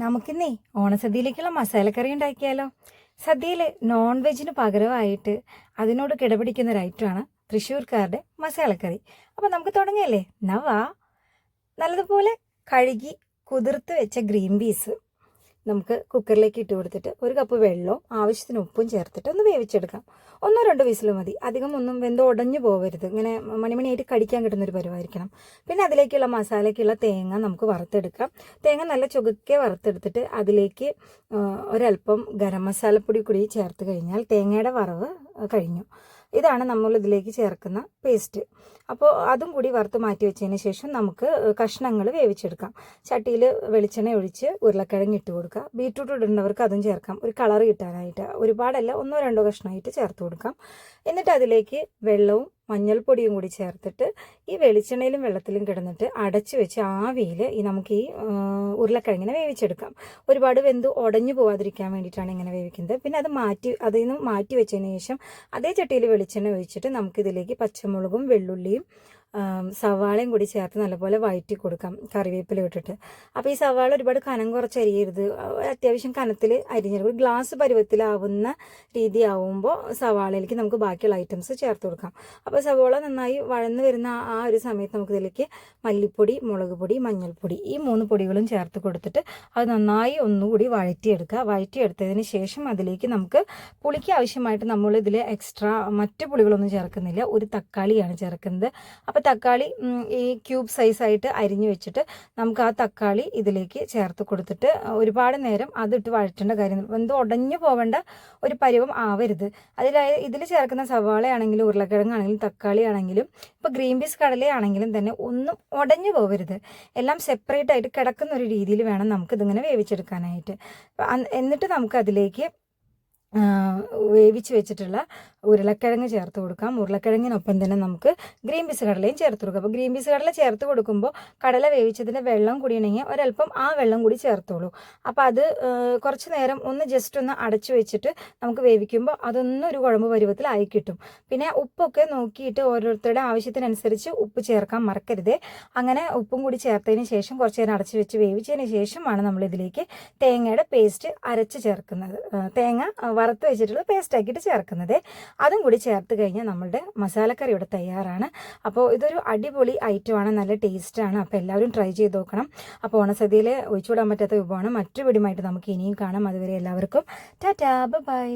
നമുക്കിന്നേ ഓണസദ്യയിലേക്കുള്ള മസാലക്കറി ഉണ്ടാക്കിയാലോ? സദ്യയിൽ നോൺ വെജിന് പകരമായിട്ട് അതിനോട് കിടപിടിക്കുന്ന ഒരു ഐറ്റമാണ് തൃശ്ശൂർക്കാരുടെ മസാലക്കറി. അപ്പോൾ നമുക്ക് തുടങ്ങിയല്ലേ? നവാ നല്ലതുപോലെ കഴുകി കുതിർത്ത് വെച്ച ഗ്രീൻ പീസ്. നമുക്ക് കുക്കറിലേക്ക് ഇട്ട് കൊടുത്തിട്ട് ഒരു കപ്പ് വെള്ളവും ആവശ്യത്തിന് ഉപ്പും ചേർത്തിട്ട് ഒന്ന് വേവിച്ചെടുക്കാം. ഒന്നോ രണ്ടോ വിസിൽ മതി. അധികം ഒന്നും വെന്തോ ഉടഞ്ഞു പോകരുത് ഇങ്ങനെ മണിമണിയായിട്ട് കടിക്കാൻ കിട്ടുന്ന ഒരു പരിവായിരിക്കണം. പിന്നെ അതിലേക്കുള്ള മസാലയ്ക്കുള്ള തേങ്ങ നമുക്ക് വറുത്തെടുക്കാം. തേങ്ങ നല്ല ചുകക്കെ വറുത്തെടുത്തിട്ട് അതിലേക്ക് ഒരല്പം ഗരം മസാലപ്പൊടി കൂടി ചേർത്ത് കഴിഞ്ഞാൽ തേങ്ങയുടെ വറവ് കഴിഞ്ഞു. ഇതാണ് നമ്മൾ ഇതിലേക്ക് ചേർക്കുന്ന പേസ്റ്റ് അപ്പോൾ അതും കൂടി വറുത്ത് മാറ്റി വെച്ചതിന് ശേഷം നമുക്ക് കഷ്ണങ്ങൾ വേവിച്ചെടുക്കാം. ചട്ടിയിൽ വെളിച്ചെണ്ണ ഒഴിച്ച് ഉരുളക്കിഴങ്ങ് ഇട്ട് കൊടുക്കുക. ബീറ്റ്റൂട്ട് ഇടുന്നവർക്ക് അതും ചേർക്കാം. ഒരു കളർ കിട്ടാനായിട്ട്. ഒരുപാടല്ല ഒന്നോ രണ്ടോ കഷ്ണമായിട്ട് ചേർത്ത് കൊടുക്കാം. എന്നിട്ട് അതിലേക്ക് വെള്ളവും മഞ്ഞൾപ്പൊടിയും കൂടി ചേർത്തിട്ട് ഈ വെളിച്ചെണ്ണയിലും വെള്ളത്തിലും കിടന്നിട്ട് അടച്ചു വെച്ച് ആവിയിൽ ഈ നമുക്ക് ഈ ഉരുളക്കിഴങ്ങിനെ വേവിച്ചെടുക്കാം. ഒരുപാട് വെന്ത് ഉടഞ്ഞു പോവാതിരിക്കാൻ വേണ്ടിയിട്ടാണ് ഇങ്ങനെ വേവിക്കുന്നത്. പിന്നെ അത് മാറ്റി അതിൽ നിന്ന് മാറ്റി വെച്ചതിന് ശേഷം അതേ ചട്ടിയിൽ വെളിച്ചെണ്ണ ഒഴിച്ചിട്ട് നമുക്കിതിലേക്ക് പച്ചമുളകും വെള്ളുള്ളിയും സവാളയും കൂടി ചേർത്ത് നല്ലപോലെ വഴറ്റി കൊടുക്കാം കറിവേപ്പില ഇട്ടിട്ട്. അപ്പോൾ ഈ സവാള ഒരുപാട് കനം കുറച്ച് അരിയരുത് അത്യാവശ്യം കനത്തിൽ അരിഞ്ഞെടുക്കും ഒരു ഗ്ലാസ് പരുവത്തിലാവുന്ന രീതി ആവുമ്പോൾ സവാളയിലേക്ക് നമുക്ക് ബാക്കിയുള്ള ഐറ്റംസ് ചേർത്ത് കൊടുക്കാം. അപ്പോൾ സവാള നന്നായി വഴന്ന് വരുന്ന ആ ഒരു സമയത്ത് നമുക്ക് ഇതിലേക്ക് മല്ലിപ്പൊടി മുളക് പൊടി മഞ്ഞൾപ്പൊടി ഈ മൂന്ന് പൊടികളും ചേർത്ത് കൊടുത്തിട്ട് അത് നന്നായി ഒന്നുകൂടി വഴറ്റിയെടുക്കുക. വഴറ്റിയെടുത്തതിന് ശേഷം അതിലേക്ക് നമുക്ക് പുളിക്ക് ആവശ്യമായിട്ട് നമ്മൾ ഇതിൽ എക്സ്ട്രാ മറ്റ് പുളികളൊന്നും ചേർക്കുന്നില്ല. ഒരു തക്കാളിയാണ് ചേർക്കുന്നത്. അപ്പോൾ തക്കാളി ഈ ക്യൂബ് സൈസായിട്ട് അരിഞ്ഞു വെച്ചിട്ട് നമുക്ക് ആ തക്കാളി ഇതിലേക്ക് ചേർത്ത് കൊടുത്തിട്ട് ഒരുപാട് നേരം അതിട്ട് വഴറ്റേണ്ട കാര്യം എന്ത് ഉടഞ്ഞു പോവേണ്ട ഒരു പരുവം ആവരുത്. അതിൽ ഇതിൽ ചേർക്കുന്ന സവാളയാണെങ്കിലും ഉരുളക്കിഴങ്ങാണെങ്കിലും തക്കാളി ആണെങ്കിലും ഇപ്പോൾ ഗ്രീൻ പീസ് കടലയാണെങ്കിലും തന്നെ ഒന്നും ഉടഞ്ഞു പോകരുത് എല്ലാം സെപ്പറേറ്റ് ആയിട്ട് കിടക്കുന്ന ഒരു രീതിയിൽ വേണം നമുക്ക് ഇതിങ്ങനെ വേവിച്ചെടുക്കാനായിട്ട്. എന്നിട്ട് നമുക്ക് അതിലേക്ക് ആ, വേവിച്ച് വെച്ചിട്ടുള്ള ഉരുളക്കിഴങ്ങ് ചേർത്ത് കൊടുക്കാം. ഉരുളക്കിഴങ്ങിനൊപ്പം തന്നെ നമുക്ക് ഗ്രീൻ പീസ് കടലയും ചേർത്ത് കൊടുക്കാം. അപ്പോൾ ഗ്രീൻ പീസ് കടല ചേർത്ത് കൊടുക്കുമ്പോൾ കടല വേവിച്ചതിന്റെ വെള്ളം കൂടി ഉണ്ടെങ്കിൽ ഒരല്പം ആ വെള്ളം കൂടി ചേർത്തോളൂ. അപ്പോൾ അത് കുറച്ച് നേരം ഒന്ന് ജസ്റ്റ് ഒന്ന് അടച്ചു വെച്ചിട്ട് നമുക്ക് വേവിക്കുമ്പോൾ അതൊന്നും ഒരു കുഴമ്പ് പരുവത്തിലായി കിട്ടും. പിന്നെ ഉപ്പൊക്കെ നോക്കിയിട്ട് ഓരോരുത്തരുടെ ആവശ്യത്തിനനുസരിച്ച് ഉപ്പ് ചേർക്കാൻ മറക്കരുത്. അങ്ങനെ ഉപ്പും കൂടി ചേർത്തതിന് ശേഷം കുറച്ച് നേരം അടച്ചു വെച്ച് വേവിച്ചതിന് ശേഷമാണ് നമ്മൾ ഇതിലേക്ക് തേങ്ങയുടെ പേസ്റ്റ് അരച്ച് ചേർക്കുന്നത്. തേങ്ങ വറുത്ത് വെച്ചിട്ടുള്ള പേസ്റ്റ് ആക്കിയിട്ട് ചേർക്കുന്നത്. അതും കൂടി ചേർത്ത് കഴിഞ്ഞാൽ നമ്മളുടെ മസാലക്കറി ഇവിടെ തയ്യാറാണ്. അപ്പോൾ ഇതൊരു അടിപൊളി ഐറ്റമാണ് നല്ല ടേസ്റ്റാണ് അപ്പോൾ എല്ലാവരും ട്രൈ ചെയ്ത് നോക്കണം. അപ്പോൾ ഓണസദ്യയിൽ ഒഴിച്ചുവിടാൻ പറ്റാത്ത വിഭവമാണ് മറ്റു പിടിയുമായിട്ട് നമുക്ക് ഇനിയും കാണാം. അതുവരെ എല്ലാവർക്കും ടാറ്റാ ബൈ.